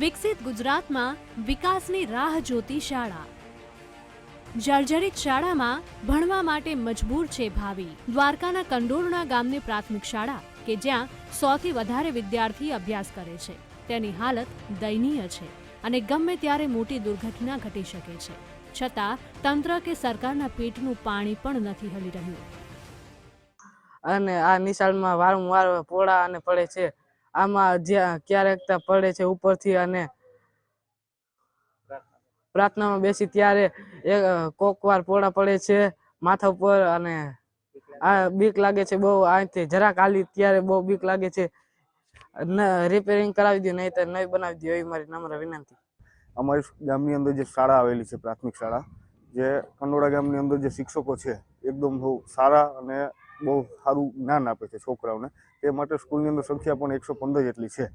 વિકસિત ગુજરાતમાં વિકાસની રાહ જોતી શાળા. જર્જરિત શાળામાં ભણવા માટે મજબૂર છે ભાવિ. દ્વારકાના કંડોરણા ગામની પ્રાથમિક શાળા, કે જ્યાં સોથી વધારે વિદ્યાર્થી અભ્યાસ કરે છે. તેની હાલત દયનીય છે અને ગમે ત્યારે મોટી દુર્ઘટના ઘટી શકે છે. છતાં, તંત્ર કે સરકારના પેટનું પાણી પણ નથી હલી રહ્યું. અને આ નિશાળમાં વારંવાર પોળા અને પડે છે. આમાં જ્યાં ક્યારેક પડે છે ઉપરથી અને પ્રાર્થનામાં બેસી ત્યારે કોક વાર પોળા પડે છે, માથા ઉપર અને આ બીક લાગે છે બહુ. અહીંથી જરાક આલી ત્યારે બહુ બીક લાગે છે. રિપેરિંગ કરાવી દો નહીં તો નહીં બનાવી દો એવી મારી નમ્ર વિનંતી. અમારી ગામની અંદર જે શાળા આવેલી છે, પ્રાથમિક શાળા, જે કંડોળા ગામની અંદર જે શિક્ષકો છે, એકદમ બહુ સારા અને બહુ સારું જ્ઞાન આપે છે છોકરાઓને. તે માટે સ્કૂલની અંદર સંખ્યા પણ એકસો પંદર જેટલી છે.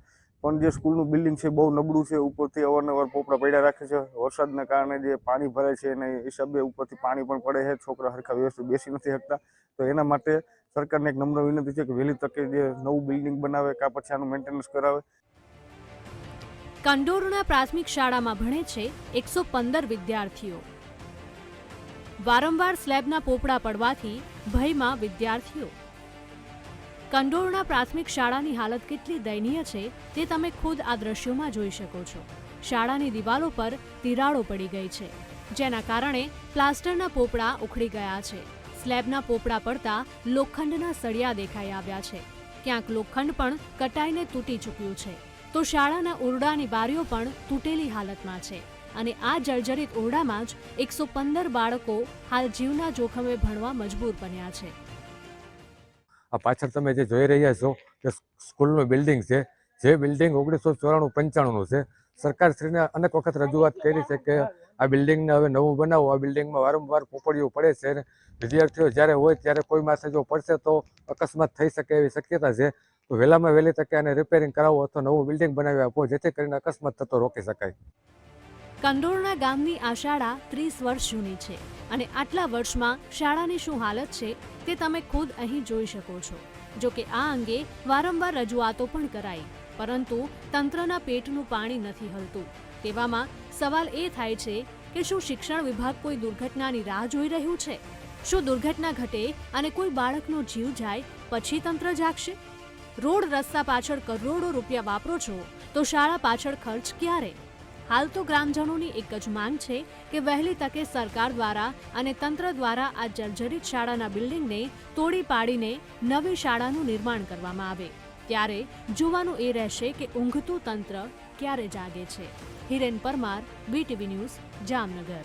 પણ જે સ્કૂલનું બિલ્ડિંગ છે બહુ નબળું છે, ઉપરથી અવારનવાર પોપડા પડ્યા રાખે છે. વરસાદના કારણે જે પાણી ભરાય છે એના હિસાબે ઉપરથી પાણી પણ પડે છે. છોકરા હરખા વ્યવસ્થિત બેસી નથી શકતા. તો એના માટે સરકારને એક નમ્ર વિનંતી છે કે વહેલી તકે જે નવું બિલ્ડિંગ બનાવે કાં પછી આનું મેન્ટેનન્સ કરાવે. કંડોરણા પ્રાથમિક શાળામાં ભણે છે એકસો પંદર વિદ્યાર્થીઓ. વારંવાર સ્લેબના પોપડા પડવાથી ભયમાં વિદ્યાર્થીઓ. કંડોળના પ્રાથમિક શાળાની હાલત કેટલી દયનીય છે તે તમે ખુદ આ દ્રશ્યોમાં જોઈ શકો છો. શાળાની દિવાલો પર તિરાડો પડી ગઈ છે, જેના કારણે પ્લાસ્ટરના પોપડા ઉખડી ગયા છે. સ્લેબના પોપડા પડતા લોખંડના સળિયા દેખાઈ આવ્યા છે. ક્યાંક લોખંડ પણ કટાઈને તૂટી ચૂક્યું છે. તો શાળાના ઓરડાની બારીઓ પણ તૂટેલી હાલતમાં છે. અને આ જર્જરિત ઓરડામાં જ એકસો પંદર બાળકો હાલ જીવના જોખમે ભણવા મજબૂર બન્યા છે. આ પાછળ તમે જે જોઈ રહ્યા છો કે સ્કૂલનું બિલ્ડિંગ છે, જે બિલ્ડિંગ ઓગણીસો ચોરાણું પંચાણુંનું છે. સરકારશ્રીને અનેક વખત રજૂઆત કરી છે કે આ બિલ્ડિંગને હવે નવું બનાવો, આ બિલ્ડિંગમાં વારંવાર પોપડીઓ પડે છે અને વિદ્યાર્થીઓ જ્યારે હોય ત્યારે કોઈ માસે જો પડશે તો અકસ્માત થઈ શકે એવી શક્યતા છે. તો વહેલામાં વહેલી તકે આને રિપેરિંગ કરાવો અથવા નવું બિલ્ડિંગ બનાવી આપો, જેથી કરીને અકસ્માત થતો રોકી શકાય. કંડોરણા ગામની આ શાળા ત્રીસ વર્ષ જૂની છે અને આટલા વર્ષમાં શાળાની શું હાલત છે તે તમે ખુદ અહીં જોઈ શકો છો. જો કે આ અંગે વારંવાર રજૂઆતો પણ કરાઈ, પરંતુ તંત્રના પેટનું પાણી નથી હલતું. તેવામાં સવાલ એ થાય છે કે શું શિક્ષણ વિભાગ કોઈ દુર્ઘટનાની રાહ જોઈ રહ્યું છે? શું દુર્ઘટના ઘટે અને કોઈ બાળકનો જીવ જાય પછી તંત્ર જાગશે? રોડ રસ્તા પાછળ કરોડો રૂપિયા વાપરો છો તો શાળા પાછળ ખર્ચ ક્યારે? હાલ તો ગ્રામજનોની એક જ માંગ છે કે વહેલી તકે સરકાર દ્વારા અને તંત્ર દ્વારા આ જર્જરિત શાળાના બિલ્ડિંગને તોડી પાડીને નવી શાળાનું નિર્માણ કરવામાં આવે. ત્યારે જોવાનું એ રહેશે કે ઊંઘતું તંત્ર ક્યારે જાગે છે. Hiren Parmar B T V news Jamnagar.